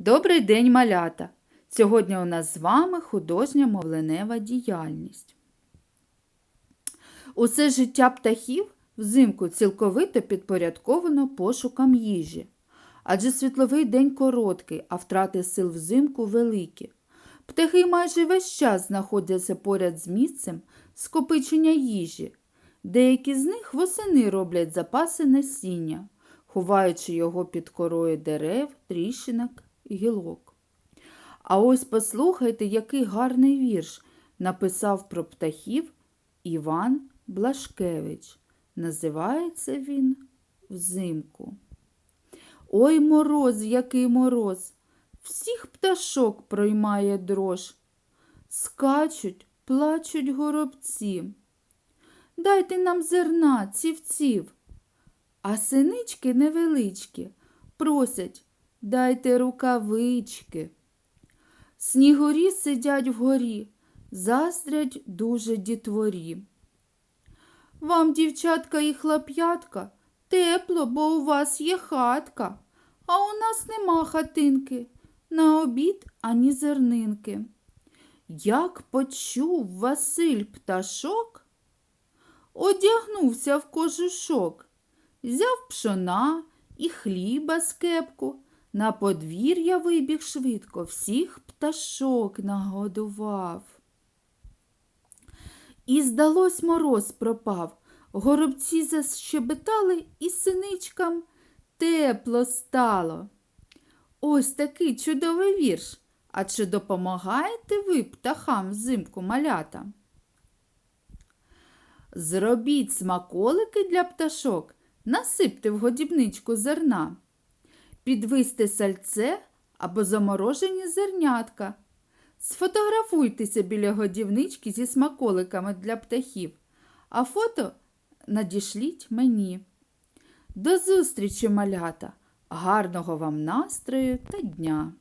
Добрий день, малята! Сьогодні у нас з вами художня мовленева діяльність. Усе життя птахів взимку цілковито підпорядковано пошукам їжі. Адже світловий день короткий, а втрати сил взимку великі. Птахи майже весь час знаходяться поряд з місцем скопичення їжі. Деякі з них восени роблять запаси насіння, ховаючи його під корою дерев, тріщинок гілок. А ось послухайте, який гарний вірш написав про птахів Іван Блашкевич. Називається він Взимку. Ой мороз, який мороз, всіх пташок проймає дрож. Скачуть, плачуть горобці. Дайте нам зерна, цівців. А синички невеличкі просять, дайте рукавички. Снігурі сидять вгорі, заздрять дуже дітворі. Вам, дівчатка і хлоп'ятка, тепло, бо у вас є хатка, а у нас нема хатинки, на обід ані зернинки. Як почув Василь пташок, одягнувся в кожушок, взяв пшона і хліба з кепку, на подвір'я вибіг швидко, всіх пташок нагодував. І, здалось, мороз пропав. Горобці защебетали, і синичкам тепло стало. Ось такий чудовий вірш. А чи допомагаєте ви птахам взимку малята? Зробіть смаколики для пташок, насипте в годівничку зерна, підвисьте сальце або заморожені зернятка. Сфотографуйтеся біля годівнички зі смаколиками для птахів, а фото надішліть мені. До зустрічі, малята! Гарного вам настрою та дня!